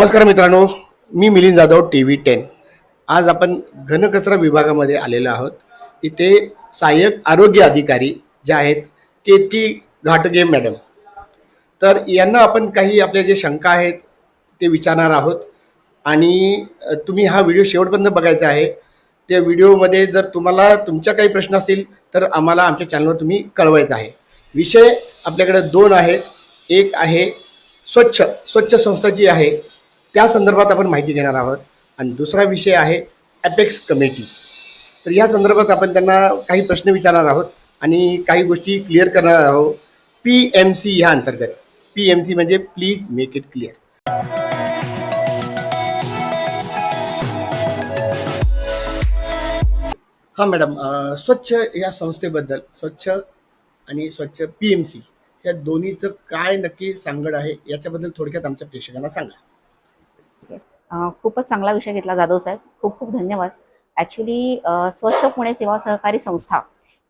नमस्कार मित्रांनो मी Milind Jadhav T V ten. आज आपण घनकचरा विभागामध्ये आलेलो आहोत. इथे सहाय्यक आरोग्य अधिकारी जे आहेत केतकी घाटगे मॅडम. तर यांना आपण काही आपल्या जे शंका आहेत ते विचारणार आहोत. आणि तुम्ही हा व्हिडिओ शेवटपर्यंत बघायचा आहे. त्या व्हिडिओमध्ये जर तुम्हाला तुमच्या काही प्रश्न असतील तर आम्हाला आमच्या चॅनलवर तुम्ही कळवायचं आहे. विषय आपल्याकडे दोन आहेत. एक आहे स्वच्छ स्वच्छ संस्था जी आहे त्या संदर्भात आपण माहिती देणार आहोत. आणि दुसरा विषय आहे ॲपेक्स कमिटी तर या संदर्भात आपण त्यांना काही प्रश्न विचारणार आहोत आणि काही गोष्टी क्लिअर करणार आहोत. पी एम सी ह्या अंतर्गत. पी एम सी म्हणजे प्लीज मेक इट क्लिअर हां मॅडम स्वच्छ या संस्थेबद्दल स्वच्छ आणि स्वच्छ पी एम सी या दोन्हीचं काय नक्की सांगड आहे याच्याबद्दल थोडक्यात आमच्या प्रेक्षकांना सांगा. अ, खूपच चांगला विषय घेतला जाधव साहेब. खूप खूप धन्यवाद. ॲक्च्युली स्वच्छ पुणे सेवा सहकारी संस्था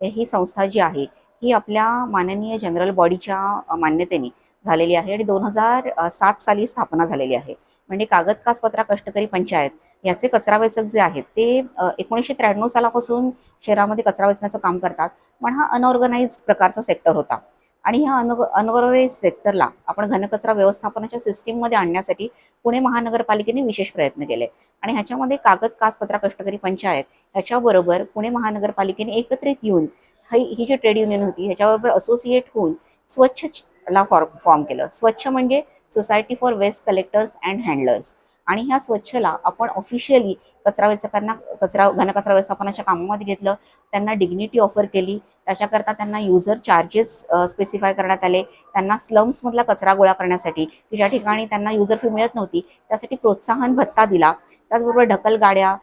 ही संस्था जी आहे ही आपल्या माननीय जनरल बॉडीच्या मान्यतेने झालेली आहे आणि दोन हजार सात साली स्थापना झालेली आहे. म्हणजे कागद कासपत्रा कष्टकरी पंचायत याचे कचरा वेचक जे आहेत ते एकोणीसशे त्र्याण्णव सालापासून शहरामध्ये कचरा वेचण्याचं काम करतात. पण हा अनऑर्गनाइज प्रकारचा सेक्टर होता. आणि ह्या अनग अनऑर्गनाइज सेक्टरला आपण घनकचरा व्यवस्थापनाच्या सिस्टीममध्ये आणण्यासाठी पुणे महानगरपालिकेने विशेष प्रयत्न केले. आणि ह्याच्यामध्ये कागद कासपत्रा कष्टकरी पंचायत ह्याच्याबरोबर पुणे महानगरपालिकेने एकत्रित येऊन ही ही जी ट्रेड युनियन होती ह्याच्याबरोबर असोसिएट होऊन स्वच्छ ला फॉर फॉर्म केलं. स्वच्छ म्हणजे society for waste collectors and handlers आणि ह्या स्वच्छला आपण ऑफिशियली कचरा वेचकांना कचरा घनकचरा व्यवस्थापनाच्या कामामध्ये घेतलं. त्यांना डिग्निटी ऑफर केली. त्याच्याकरता त्यांना युजर चार्जेस स्पेसिफाय करण्यात आले. त्यांना स्लम्समधला कचरा गोळा करण्यासाठी की ज्या ठिकाणी त्यांना युजर फी मिळत नव्हती त्यासाठी प्रोत्साहन भत्ता दिला. त्याचबरोबर ढकल गाड्या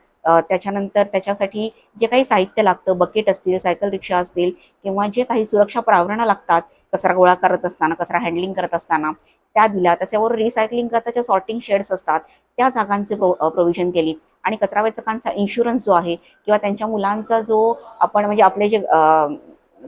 त्याच्यानंतर त्याच्यासाठी जे काही साहित्य लागतं बकेट असतील सायकल रिक्षा असतील किंवा जे काही सुरक्षा प्रावरणं लागतात कचरा गोळा करत असताना कचरा हँडलिंग करत असताना त्या दिल्या. त्याच्यावर रिसायकलिंग करताच्या सॉर्टिंग शेड्स असतात त्या जागांचे प्रो प्रोव्हिजन केली. आणि कचरा वेचकांचा इन्शुरन्स जो आहे किंवा त्यांच्या मुलांचा जो आपण म्हणजे आपले जे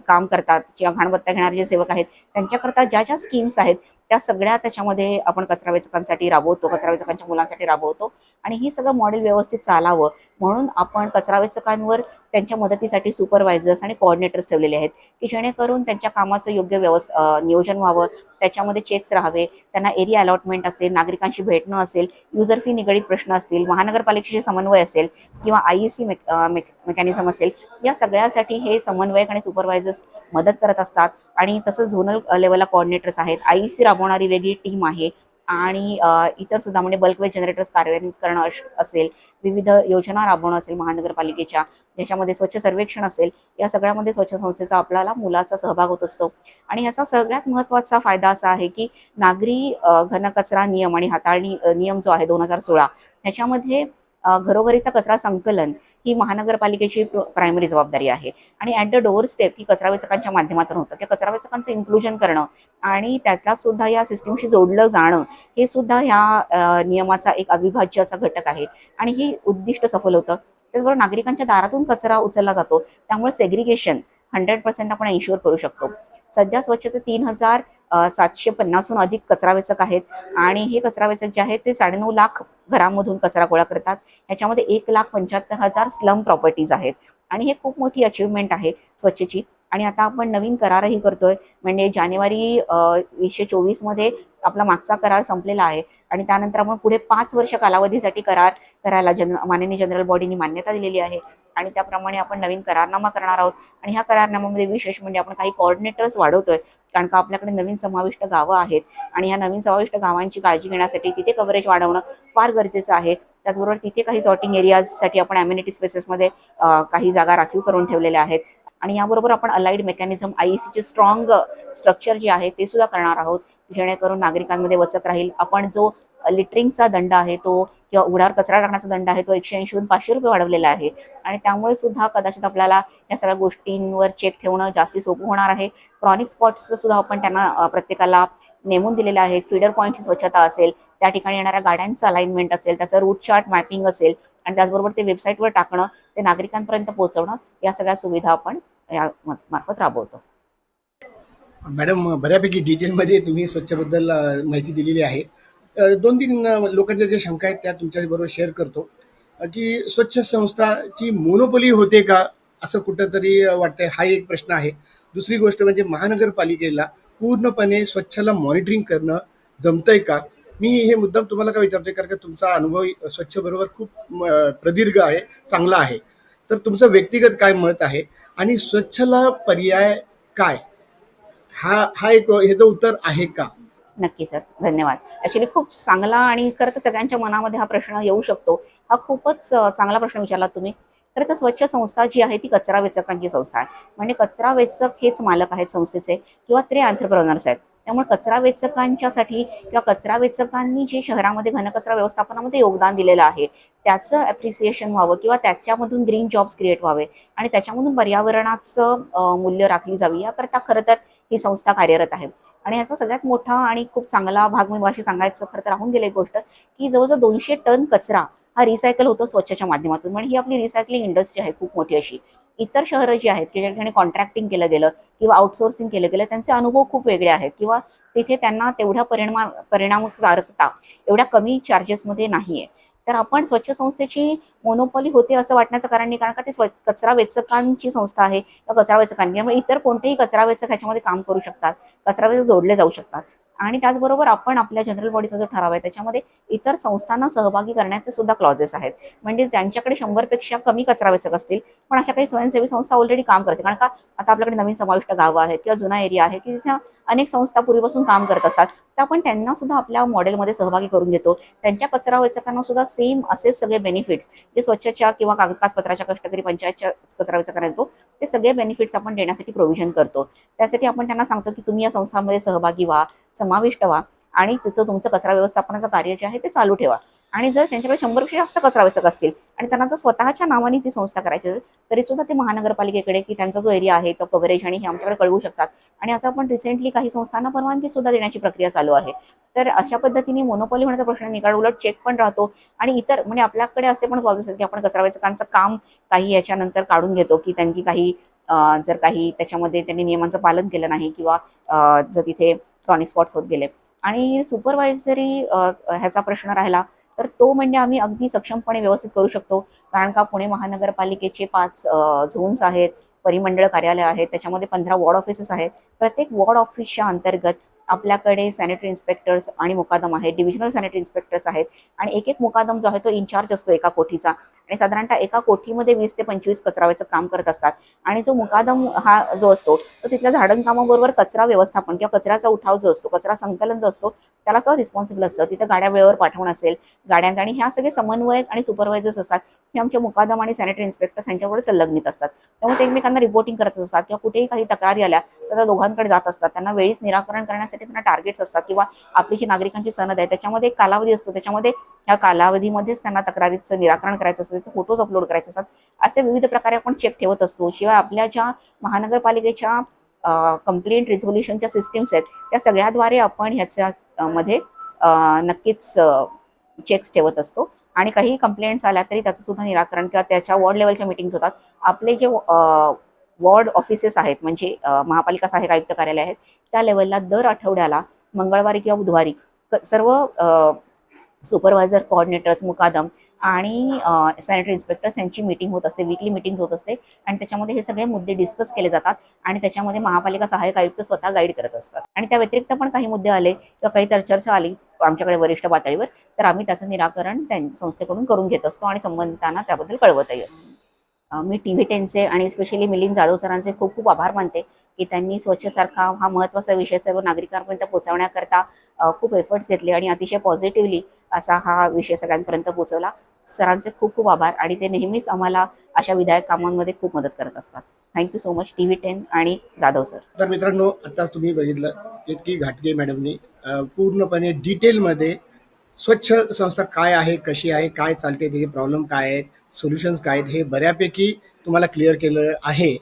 काम करतात किंवा घाणबत्ता घेणारे जे सेवक आहेत त्यांच्याकरता ज्या ज्या स्कीम्स आहेत त्या सगळ्या त्याच्यामध्ये आपण कचरा वेचकांसाठी राबवतो कचरा वेचकांच्या मुलांसाठी राबवतो. आणि हे सगळं मॉडेल व्यवस्थित चालावं. म्हणून आपण कचरा वेचकांवर त्यांच्या मदतीसाठी सुपरवायझर्स आणि कोऑर्डिनेटर्स ठेवलेले आहेत की जेणेकरून त्यांच्या कामाचं योग्य व्यवस् नियोजन व्हावं त्याच्यामध्ये चेक्स राहावे त्यांना एरिया अलॉटमेंट असेल नागरिकांशी भेटणं असेल युजर फी निगडीत प्रश्न असतील महानगरपालिकेशी समन्वय असेल किंवा आय ई सी मेकॅनिझम असेल या सगळ्यासाठी हे समन्वयक आणि सुपरवायझर्स मदत करत असतात. आणि तसंच झोनल लेवलला कोऑर्डिनेटर्स आहेत. आय ई सी राबवणारी वेगळी टीम आहे. आणि इतर सुद्धा म्हणजे बल्क वेस्ट जनरेटर्स कार्यान्वित करणं असेल विविध योजना राबवणं असेल महानगरपालिकेच्या ज्याच्यामध्ये स्वच्छ सर्वेक्षण असेल या सगळ्यामध्ये स्वच्छ संस्थेचा आपल्याला मुलाचा सहभाग होत असतो. आणि याचा सगळ्यात महत्त्वाचा फायदा असा आहे की नागरी घनकचरा नियम आणि हाताळणी नियम जो आहे दोन हजार सोळा ह्याच्यामध्ये घरोघरीचा कचरा संकलन ही महानगरपालिकेची प्रायमरी जबाबदारी आहे. आणि ॲट द डोअर स्टेप ही कचरा वेचकांच्या माध्यमातून होतं. त्या कचरा वेचकांचं इन्क्लुजन करणं आणि त्यातला सुद्धा या सिस्टीमशी जोडलं जाणं हे सुद्धा ह्या नियमाचा एक अविभाज्य असा घटक आहे. आणि ही उद्दिष्ट सफल होतं. त्याचबरोबर नागरिकांच्या दारातून कचरा उचलला जातो. त्यामुळे सेग्रिगेशन हंड्रेड पर्सेंट आपण इन्शुअर करू शकतो. सध्या स्वच्छचे तीन हजार सातशे पन्नासहून अधिक कचरा वेचक आहेत. आणि हे कचरा वेचक जे आहेत ते साडेनऊ लाख घरामधून कचरा गोळा करतात. ह्याच्यामध्ये एक लाख पंच्याहत्तर हजार स्लम प्रॉपर्टीज आहेत. आणि हे खूप मोठी अचिव्हमेंट आहे स्वच्छची. आणि आता आपण नवीन करारही करतोय. म्हणजे जानेवारी वीसशे चोवीसमध्ये आपला मागचा करार संपलेला आहे. आणि त्यानंतर आपण पुढे पाच वर्ष कालावधीसाठी करार करायला जन माननीय जनरल बॉडीनी मान्यता दिलेली आहे. आणि त्याप्रमाणे आपण नवीन करारनामा करणार आहोत. आणि ह्या करारनाम्यामध्ये विशेष म्हणजे आपण काही कॉर्डिनेटर्स वाढवतोय. कारण का आपल्याकडे नवीन समाविष्ट गावं आहेत आणि ह्या नवीन समाविष्ट गावांची काळजी घेण्यासाठी तिथे कव्हरेज वाढवणं फार गरजेचं आहे. त्याचबरोबर तिथे काही सॉर्टिंग एरियाजसाठी आपण अम्युनिटी स्पेसेसमध्ये काही जागा राखीव करून ठेवलेल्या आहेत. आणि याबरोबर आपण अलाइड मेकॅनिझम आय सीचे स्ट्रॉंग स्ट्रक्चर जे आहे ते सुद्धा करणार आहोत. जेणेकरून नागरिकांमध्ये वचक राहील. आपण जो लिटरिंगचा दंड आहे तो किंवा उघड्यावर कचरा टाकण्याचा दंड आहे तो एकशे ऐंशीहून पाचशे रुपये वाढवलेला आहे. आणि त्यामुळे सुद्धा कदाचित आपल्याला या सगळ्या गोष्टींवर चेक ठेवणं जास्ती सोपं होणार आहे. क्रॉनिक स्पॉट्सचं सुद्धा आपण त्यांना प्रत्येकाला नेमून दिलेलं आहे. फीडर पॉईंटची स्वच्छता असेल त्या ठिकाणी येणाऱ्या गाड्यांचं अलाइनमेंट असेल त्याचं रूट चार्ट मॅपिंग असेल आणि त्याचबरोबर ते वेबसाईटवर टाकणं ते नागरिकांपर्यंत पोहोचवणं या सगळ्या सुविधा आपण या मार्फत राबवतो. मॅडम बऱ्यापैकी डिटेलमध्ये तुम्ही स्वच्छबद्दल माहिती दिलेली आहे. दोन तीन लोकांच्या ज्या शंका आहेत त्या तुमच्याबरोबर शेअर करतो. की स्वच्छ संस्थाची मोनोपली होते का? असं कुठंतरी वाटतंय. हा एक प्रश्न आहे. दुसरी गोष्ट म्हणजे महानगरपालिकेला पूर्णपणे स्वच्छला मॉनिटरिंग करणं जमतंय का? मी हे मुद्दाम तुम्हाला का विचारतोय? कारण का तुमचा अनुभव स्वच्छ बरोबर खूप प्रदीर्घ आहे चांगला आहे. तर तुमचं व्यक्तिगत काय मत आहे? आणि स्वच्छला पर्याय काय? हा हा एक ह्याचं उत्तर आहे का? नक्की सर. धन्यवाद. ॲक्च्युली खूप चांगला आणि खरं तर सगळ्यांच्या मनामध्ये हा प्रश्न येऊ शकतो. हा खूपच चांगला प्रश्न विचारला तुम्ही. खरं तर स्वच्छ संस्था जी आहे ती कचरा वेचकांची संस्था आहे. म्हणजे कचरा वेचक हेच मालक आहेत संस्थेचे किंवा ते आंतरप्रनर्स आहेत. त्यामुळे कचरा वेचकांच्यासाठी किंवा कचरा वेचकांनी जे शहरामध्ये घनकचरा व्यवस्थापनामध्ये योगदान दिलेलं आहे त्याचं ॲप्रिसिएशन व्हावं किंवा त्याच्यामधून ग्रीन जॉब्स क्रिएट व्हावे आणि त्याच्यामधून पर्यावरणाचं मूल्य राखली जावी याकरता खरं तर ही संस्था कार्यरत आहे. आणि याचा सगळ्यात मोठा आणि खूप चांगला भाग म्हणजे मी अशी सांगायचं खरं तर राहून गेलं एक गोष्ट की जवळजवळ दोनशे टन कचरा हा रिसायकल होतो स्वच्छच्या माध्यमातून. म्हणजे ही आपली रिसायकलिंग इंडस्ट्री आहे खूप मोठी अशी. इतर शहरं जी आहेत की ज्या ठिकाणी कॉन्ट्रॅक्टिंग केलं गेलं किंवा आउटसोर्सिंग केलं गेलं त्यांचे अनुभव खूप वेगळे आहेत. किंवा तिथे त्यांना तेवढ्या परिणाम परिणामकारकता एवढ्या कमी चार्जेसमध्ये नाही आहे तर आपण स्वच्छ संस्थेची मोनोपॉली होते असं वाटण्याचं कारण नाही कारण का ते स्व कचरा वेचकांची संस्था आहे. किंवा कचरा वेचकांनी त्यामुळे इतर कोणतेही कचरा वेचक ह्याच्यामध्ये काम करू शकतात. कचरा वेचक जोडले जाऊ शकतात. आणि त्याचबरोबर आपण आपल्या जनरल बॉडीचा जो ठराव आहे त्याच्यामध्ये इतर संस्थांना सहभागी करण्याचे सुद्धा क्लॉजेस आहेत. म्हणजे ज्यांच्याकडे शंभरपेक्षा कमी कचरा वेचक असतील पण अशा काही स्वयंसेवी संस्था ऑलरेडी काम करते कारण का आता आपल्याकडे नवीन समाविष्ट गावं आहेत किंवा जुना एरिया आहे की तिथे अनेक संस्था पूर्वीपासून काम करत असतात. तर आपण त्यांना सुद्धा आपल्या मॉडेलमध्ये सहभागी करून घेतो त्यांच्या कचरा वेचकांना सुद्धा सेम असेच सगळे बेनिफिट्स जे स्वच्छच्या किंवा कागद कागदपत्राच्या कष्टकरी पंचायतच्या कचरा वेचकांना देतो ते सगळे बेनिफिट्स आपण देण्यासाठी प्रोव्हिजन करतो. त्यासाठी आपण त्यांना सांगतो की तुम्ही या संस्थांमध्ये सहभागी व्हा समाविष्ट व्हा आणि तिथं तुमचं कचरा व्यवस्थापनाचं कार्य जे आहे ते चालू ठेवा. आणि जर त्यांच्याकडे शंभरपेक्षा जास्त कचरा वेचक असतील आणि त्यांना जर स्वतःच्या नावाने ती संस्था करायची असेल तरी सुद्धा ते महानगरपालिकेकडे की त्यांचा जो एरिया आहे तो कव्हरेज आणि हे आमच्याकडे कळवू शकतात. आणि असं आपण रिसेंटली काही संस्थांना परवानगी सुद्धा देण्याची प्रक्रिया चालू आहे. तर अशा पद्धतीने मोनोपॉली होण्याचा प्रश्न निकाल उलट चेक पण राहतो. आणि इतर म्हणजे आपल्याकडे असे पण क्लॉजेस असतात की आपण कचरा वेचकांचं काम काही याच्यानंतर काढून घेतो की त्यांची काही जर काही त्याच्यामध्ये त्यांनी नियमांचं पालन केलं नाही किंवा जर तिथे क्रॉनिक स्पॉट्स होत गेले. आणि सुपरवायझरी ह्याचा प्रश्न राहिला तर तो म्हणजे आम्ही अगदी सक्षमपणे व्यवस्थित करू शकतो. कारण का पुणे महानगरपालिकेचे पाच झोन्स आहेत परिमंडळ कार्यालय आहेत त्याच्यामध्ये पंधरा वॉर्ड ऑफिसेस आहेत. प्रत्येक वॉर्ड ऑफिसच्या अंतर्गत आपल्याकडे सॅनिटरी इन्स्पेक्टर्स आणि मुकादम आहेत. डिव्हिजनल सॅनिटरी इन्स्पेक्टर्स आहेत. आणि एक एक मुकादम जो आहे तो इन्चार्ज असतो एका कोठीचा. आणि साधारणतः एका कोठीमध्ये वीस ते पंचवीस कचराव्याचं काम करत असतात. आणि जो मुकादम हा जो असतो तो तिथल्या झाडणकामाबरोबर कचरा व्यवस्थापन किंवा कचऱ्याचा उठाव जो असतो कचरा संकलन जो असतो त्याला सुद्धा रिस्पॉन्सिबल असतं. तिथं गाड्या वेळेवर पाठवणं असेल गाड्यांचा आणि ह्या सगळे समन्वयक आणि सुपरवायझर्स असतात. हे आमचे मुकादम आणि सॅनिटरी इन्स्पेक्टर्स यांच्यावर संलग्नित असतात. त्यामुळे ते एकमेकांना रिपोर्टिंग करत असतात किंवा कुठेही काही तक्रारी आल्या तर त्या दोघांकडे जात असतात. त्यांना वेळीच निराकरण करण्यासाठी त्यांना टार्गेट्स असतात किंवा आपली जी नागरिकांची सनद आहे त्याच्यामध्ये एक कालावधी असतो. त्याच्यामध्ये ह्या कालावधीमध्येच त्यांना तक्रारीचं निराकरण करायचं असतं. त्याचे फोटोज अपलोड करायचे असतात. असे विविध प्रकारे आपण चेक ठेवत असतो. शिवाय आपल्या ज्या महानगरपालिकेच्या कंप्लेंट रिझोल्युशनच्या सिस्टीम्स आहेत त्या सगळ्याद्वारे आपण ह्याच्या मध्ये नक्कीच चेक्स ठेवत असतो. आणि काही कंप्लेंट्स आल्या तरी त्याचं सुद्धा निराकरण किंवा त्याच्या वॉर्ड लेवलच्या मिटिंग्स होतात. आपले जे वॉर्ड ऑफिसेस आहेत म्हणजे महापालिका सहाय्यक आयुक्त कार्यालय आहेत त्या लेवलला दर आठवड्याला मंगळवारी किंवा बुधवारी सर्व सुपरवायझर कोऑर्डिनेटर्स मुकादम आणि सॅनिटरी इन्स्पेक्टर्स यांची मीटिंग होत असते विकली मीटिंग होत असते. आणि त्याच्यामध्ये हे सगळे मुद्दे डिस्कस केले जातात आणि त्याच्यामध्ये महापालिका सहाय्यक आयुक्त स्वतः गाईड करत असतात. आणि त्या व्यतिरिक्त पण काही मुद्दे आले किंवा काही तर चर्चा आली आमच्याकडे वरिष्ठ पातळीवर तर आम्ही त्याचं निराकरण त्या संस्थेकडून करून घेत असतो आणि संबंधितांना त्याबद्दल कळवतही असतो. मी टी व्ही टेनचे आणि स्पेशली मिलिंद जाधव सरांचे खूप खूप आभार मानते की त्यांनी स्वच्छसारखा हा महत्त्वाचा विषय सर्व नागरिकांपर्यंत पोहोचवण्याकरता खूप एफर्ट्स घेतले आणि अतिशय पॉझिटिव्हली असा हा विषय सगळ्यांपर्यंत पोहोचवला. सरांचे खूप खूप आभार आणि ते नेहमीच आम्हाला अशा विधायक कामांमध्ये खूप मदत करत असतात. Thank you so much T V ten आणि जाधव सर तर मित्रांनो आताच तुम्ही बघितलं इतकी घाटगे मॅडमनी पूर्णपणे डिटेलमध्ये स्वच्छ संस्था काय आहे कशी आहे काय चालते त्याचे प्रॉब्लेम काय आहेत सोल्युशन्स काय आहेत हे बऱ्यापैकी तुम्हाला क्लिअर केलं आहे.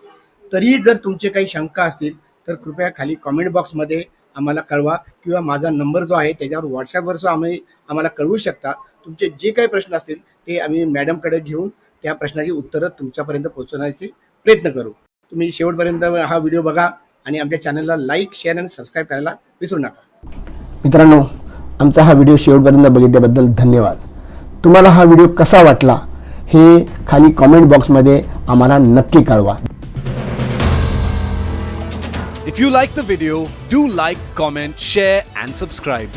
तरीही जर तुमचे काही शंका असतील तर कृपया खाली कॉमेंट बॉक्समध्ये आम्हाला कळवा किंवा माझा नंबर जो आहे त्याच्यावर व्हॉट्सॲपवर जो आम्ही आम्हाला कळवू शकता. तुमचे जे काही प्रश्न असतील ते आम्ही मॅडमकडे घेऊन त्या प्रश्नाची उत्तरं तुमच्यापर्यंत पोहोचवण्याचे प्रयत्न करू. तुम्ही शेवटपर्यंत हा व्हिडिओ बघा आणि आमच्या चॅनलला लाईक शेअर आणि सबस्क्राईब करायला विसरू नका. मित्रांनो आमचा हा व्हिडिओ शेवटपर्यंत बघितल्याबद्दल धन्यवाद. तुम्हाला हा व्हिडिओ कसा वाटला हे खाली कॉमेंट बॉक्समध्ये आम्हाला नक्की कळवा. If you like the video, do like, comment, share, and subscribe.